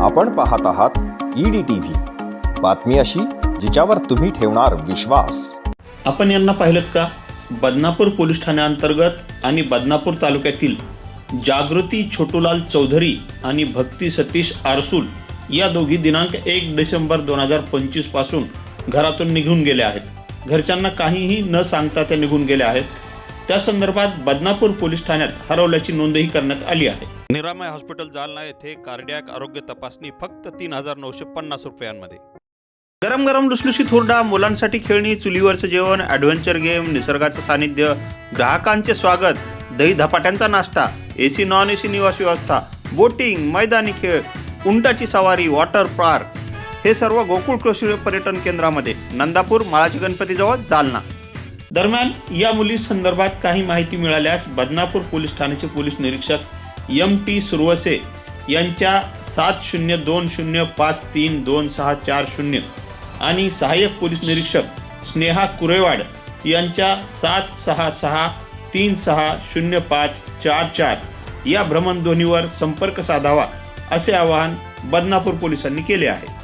आपण पाहत आहात ईडी टीव्ही बातमी अशी जिच्यावर तुम्ही ठेवणार विश्वास. आपण यांना पाहिलं का? बदनापूर पोलीस ठाण्याअंतर्गत आणि बदनापूर तालुक्यातील जागृती छोटूलाल चौधरी आणि भक्ती सतीश आरसूल या दोघी दिनांक एक डिसेंबर दोन हजार पंचवीसपासून घरातून निघून गेल्या आहेत. घरच्यांना काहीही न सांगता त्या निघून गेल्या आहेत. त्या संदर्भात बदनापूर पोलीस ठाण्यात हरवल्याची नोंदही करण्यात आली आहे. निरामय हॉस्पिटल जालना येथे कार्डियाक आरोग्य तपासणी फक्त तीन हजार नऊशे पन्नास रुपयांमध्ये. गरम गरम लुसलुशीत हुरडा मुलांसाठी खेळणी चुलीवरचं जेवण ॲडव्हेंचर गेम निसर्गाचं सानिध्य ग्राहकांचे स्वागत दही धपाट्यांचा नाश्ता एसी नॉन एसी निवास व्यवस्था बोटिंग मैदानी खेळ उंटाची सवारी वॉटर पार्क हे सर्व गोकुळ कृषी पर्यटन केंद्रामध्ये नंदापूर माळाची गणपतीजवळ जालना. दरम्यान या मुली संदर्भात काही माहिती मिळाल्यास बदनापूर पोलीस ठाण्याचे पोलीस निरीक्षक यम टी सुरवसे यांच्या सात शून्य दोन शून्य पाच तीन दोन सहा चार शून्य आणि सहाय्यक पोलीस निरीक्षक स्नेहा कुरेवाड यांच्या सात सहा सहा तीन सहा शून्य पाच चार चार या भ्रमणध्वनीवर संपर्क साधावा असे आवाहन बदनापूर पोलिसांनी केले आहे.